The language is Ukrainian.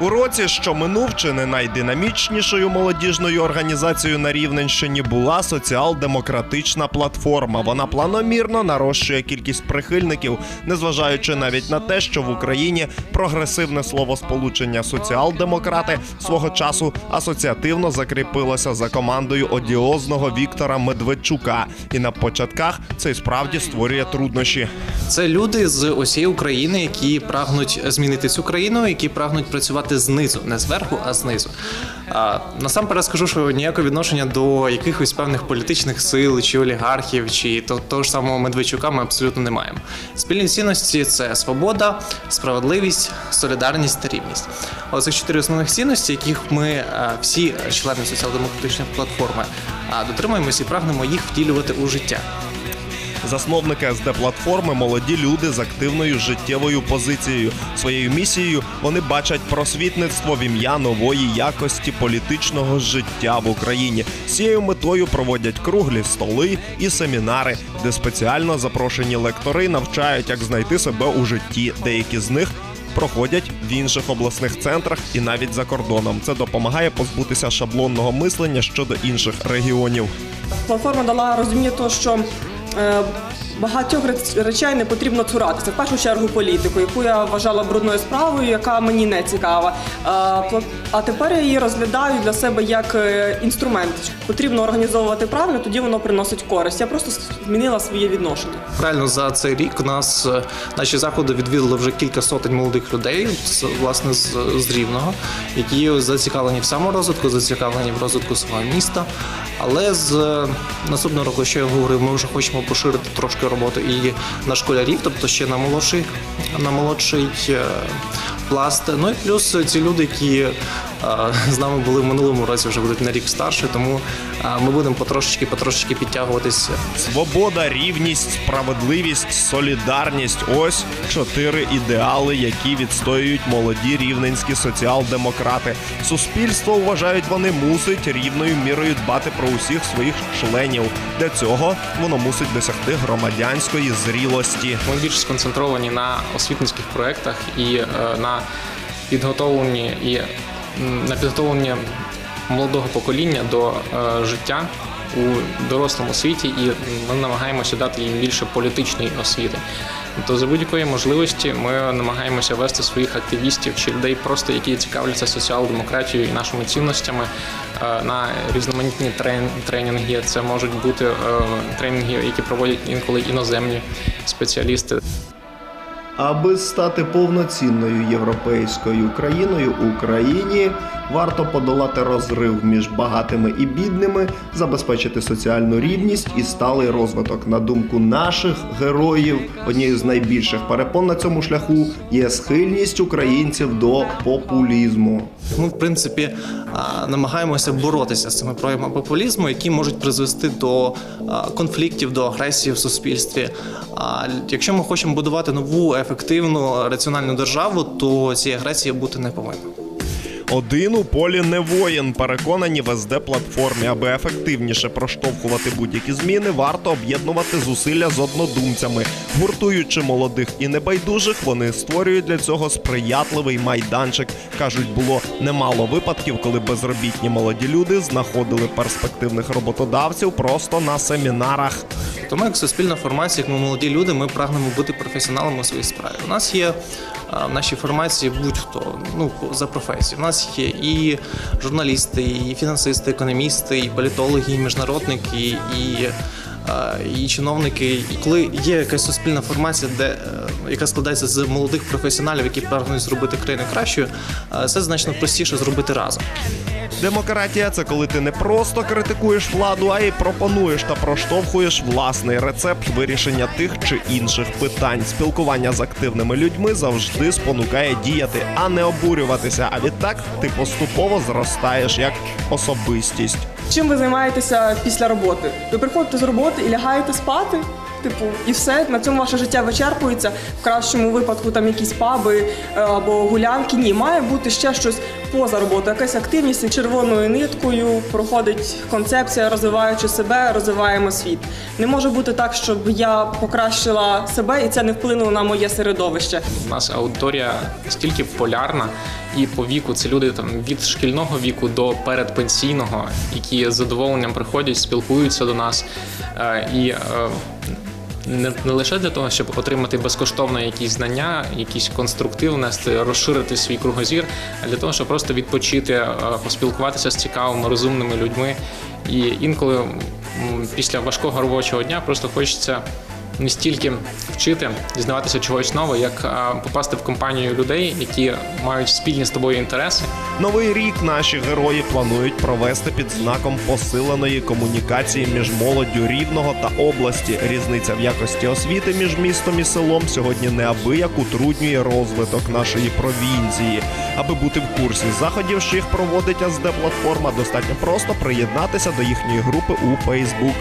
У році, що минув, чи не найдинамічнішою молодіжною організацією на Рівненщині була соціал-демократична платформа. Вона планомірно нарощує кількість прихильників, незважаючи навіть на те, що в Україні прогресивне словосполучення соціал-демократи свого часу асоціативно закріпилося за командою одіозного Віктора Медведчука. І на початках це й справді створює труднощі. Це люди з усієї України, які прагнуть змінити цю країну, які прагнуть працювати знизу, не зверху, а знизу. А, насамперед скажу, що ніякого відношення до якихось певних політичних сил чи олігархів, чи то, того ж самого Медведчука ми абсолютно не маємо. Спільні цінності це свобода, справедливість, солідарність та рівність. Оцих чотири основних цінності, яких ми е, всі члени соціал-демократичної платформи дотримуємося і прагнемо їх втілювати у життя. Засновники СД платформи молоді люди з активною життєвою позицією. Своєю місією вони бачать просвітництво в ім'я нової якості політичного життя в Україні. З цією метою проводять круглі столи і семінари, де спеціально запрошені лектори навчають, як знайти себе у житті. Деякі з них проходять в інших обласних центрах і навіть за кордоном. Це допомагає позбутися шаблонного мислення щодо інших регіонів. Платформа дала розуміння того, що багатьох речей не потрібно цуратися. В першу чергу політику, яку я вважала брудною справою, яка мені не цікава. Е, а тепер я її розглядаю для себе як е, інструмент. Потрібно організовувати правильно, тоді воно приносить користь. Я просто змінила своє відношення. Правильно за цей рік нас е, наші заходи відвідали вже кілька сотень молодих людей власне з, з рівного, які зацікавлені в саморозвитку, зацікавлені в розвитку свого міста. Але з е, наступного року, що я говорив, ми вже хочемо поширити трошки роботу і на школярів, тобто ще на молодший, на молодший е, пласт. Ну і плюс ці люди, які з нами були в минулому році, вже будуть на рік старше, тому ми будемо потрошечки, потрошечки підтягуватися Свобода, рівність, справедливість, солідарність ось чотири ідеали, які відстоюють молоді рівненські соціал-демократи. Суспільство вважають вони мусить рівною мірою дбати про усіх своїх членів. Для цього воно мусить досягти громадянської зрілості. Ми більш сконцентровані на освітницьких проєктах і е, на підготовленні і на підготовленні молодого покоління до е, життя у дорослому світі, і ми намагаємося дати їм більше політичної освіти. Тобто за будь-якої можливості ми намагаємося вести своїх активістів чи людей, просто які цікавляться соціал-демократією і нашими цінностями е, на різноманітні тренінги. Це можуть бути е, тренінги, які проводять інколи іноземні спеціалісти. Аби стати повноцінною європейською країною Україні, варто подолати розрив між багатими і бідними, забезпечити соціальну рівність і сталий розвиток. На думку наших героїв, однією з найбільших перепон на цьому шляху є схильність українців до популізму. Ми, в принципі, намагаємося боротися з цими проявами популізму, які можуть призвести до конфліктів, до агресії в суспільстві. А якщо ми хочемо будувати нову ефективну раціональну державу, то цієї агресії бути не повинно. Один у полі не воїн. Переконані в СД платформі, аби ефективніше проштовхувати будь-які зміни, варто об'єднувати зусилля з однодумцями. Гуртуючи молодих і небайдужих, вони створюють для цього сприятливий майданчик. кажуть, було немало випадків, коли безробітні молоді люди знаходили перспективних роботодавців просто на семінарах. Тому як суспільна формація, як ми молоді люди, ми прагнемо бути професіоналами у своїй справі. У нас є в нашій формації будь-хто ну за професію. У нас є і журналісти, і фінансисти, економісти, і політологи, і міжнародники, і. І чиновники, коли є якась суспільна формація, де е, яка складається з молодих професіоналів, які прагнуть зробити країну кращою, е, це значно простіше зробити разом. Демократія це коли ти не просто критикуєш владу, а й пропонуєш та проштовхуєш власний рецепт вирішення тих чи інших питань. Спілкування з активними людьми завжди спонукає діяти, а не обурюватися. А відтак ти поступово зростаєш як особистість. Чим ви займаєтеся після роботи? Ви приходите з роботи і лягаєте спати? Типу, і все на цьому ваше життя вичерпується. В кращому випадку там якісь паби е, або гулянки. Ні, має бути ще щось поза роботою, якась активність червоною ниткою проходить концепція, розвиваючи себе, розвиваємо світ. Не може бути так, щоб я покращила себе і це не вплинуло на моє середовище. У нас аудиторія стільки полярна, і по віку це люди там від шкільного віку до передпенсійного, які з задоволенням приходять, спілкуються до нас е, і. Не, не лише для того, щоб отримати безкоштовно якісь знання, якийсь конструктив внести, розширити свій кругозір, а для того, щоб просто відпочити, е, поспілкуватися з цікавими, розумними людьми. І інколи після важкого робочого дня просто хочеться не стільки вчити, дізнаватися чогось нового, як попасти в компанію людей, які мають спільні з тобою інтереси. Новий рік наші герої планують провести під знаком посиленої комунікації між молоддю рівного та області. Різниця в якості освіти між містом і селом сьогодні неабияк утруднює розвиток нашої провінції. Аби бути в курсі заходів, що їх проводить АЗД платформа, достатньо просто приєднатися до їхньої групи у Фейсбук.